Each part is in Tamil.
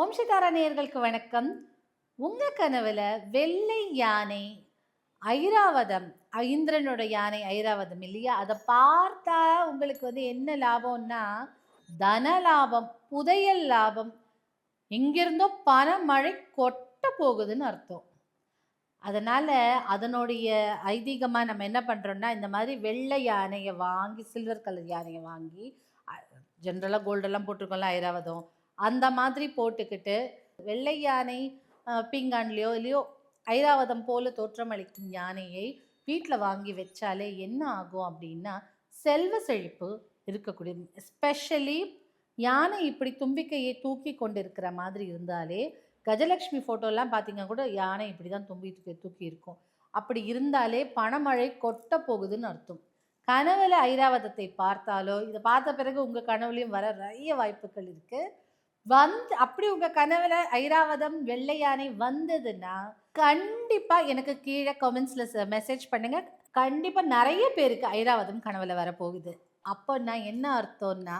ஓம் சிதாரா நேயர்களுக்கு வணக்கம். உங்கள் கனவில் வெள்ளை யானை ஐராவதம் ஐந்திரனோட யானை ஐராவதம் இல்லையா? அதை பார்த்தா உங்களுக்கு வந்து என்ன லாபம்னா தன லாபம் புதையல் லாபம். எங்கிருந்தோ பணமழை கொட்ட போகுதுன்னு அர்த்தம். அதனால் அதனுடைய ஐதீகமாக நம்ம என்ன பண்ணுறோம்னா இந்த மாதிரி வெள்ளை யானையை வாங்கி சில்வர் கலர் யானையை வாங்கி ஜென்ரலாக கோல்டெல்லாம் போட்டிருக்கோம்ல ஐராவதம். அந்த மாதிரி போட்டுக்கிட்டு வெள்ளை யானை பீங்கான்லையோ இல்லையோ ஐராவதம் போல தோற்றமளிக்கும் யானையை வீட்டில் வாங்கி வச்சாலே என்ன ஆகும் அப்படின்னா செல்வ செழிப்பு இருக்கக்கூடிய எஸ்பெஷலி யானை இப்படி தும்பிக்கையை தூக்கி கொண்டு இருக்கிற மாதிரி இருந்தாலே கஜலக்ஷ்மி ஃபோட்டோலாம் பார்த்தீங்கன்னா கூட யானை இப்படி தான் தும்பி தூக்கி தூக்கி இருக்கும். அப்படி இருந்தாலே பணமழை கொட்ட போகுதுன்னு அர்த்தம். கனவுல ஐராவதத்தை பார்த்தாலோ இதை பார்த்த பிறகு உங்கள் கனவுலையும் வர நிறைய வாய்ப்புகள் இருக்குது வந்து அப்படி உங்க கனவுல ஐராவதம் வெள்ளை யானை வந்ததுன்னா கண்டிப்பா எனக்கு கீழே கமெண்ட்ஸ்ல மெசேஜ் பண்ணுங்க. கண்டிப்பா நிறைய பேருக்கு ஐராவதம் கனவுல வரப்போகுது. அப்போ நான் என்ன அர்த்தம்னா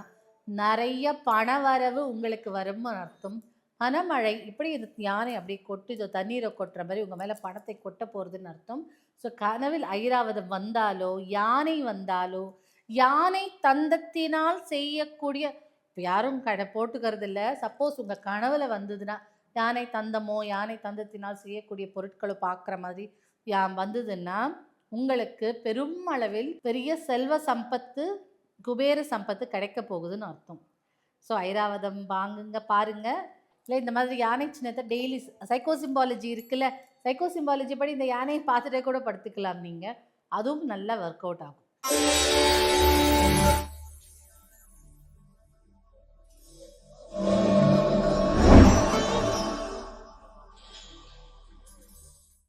நிறைய பண வரவு உங்களுக்கு வரும் அர்த்தம். பணமழை இப்படி இது யானை அப்படியே கொட்டுதோ தண்ணீரை கொட்டுற மாதிரி உங்கள் மேலே பணத்தை கொட்ட போகிறதுன்னு அர்த்தம். ஸோ கனவில் ஐராவதம் வந்தாலோ யானை வந்தாலோ யானை தந்தத்தினால் செய்யக்கூடிய இப்போ யாரும் கடை போட்டுக்கிறது இல்லை சப்போஸ் உங்கள் கனவில் வந்ததுன்னா யானை தந்தமோ யானை தந்தத்தினால் செய்யக்கூடிய பொருட்களோ பார்க்குற மாதிரி யா வந்ததுன்னா உங்களுக்கு பெரும் அளவில் பெரிய செல்வ சம்பத்து குபேர சம்பத்து கிடைக்க போகுதுன்னு அர்த்தம். ஸோ ஐராவதம் வாங்குங்க பாருங்கள் இல்லை இந்த மாதிரி யானை சின்னத்தை டெய்லி சைக்கோ சிம்பாலஜி இருக்குல்ல சைக்கோ சிம்பாலஜி படி இந்த யானையை பார்த்துட்டே கூட படுத்துக்கலாம் நீங்கள் அதுவும் நல்லா ஒர்க் அவுட் ஆகும்.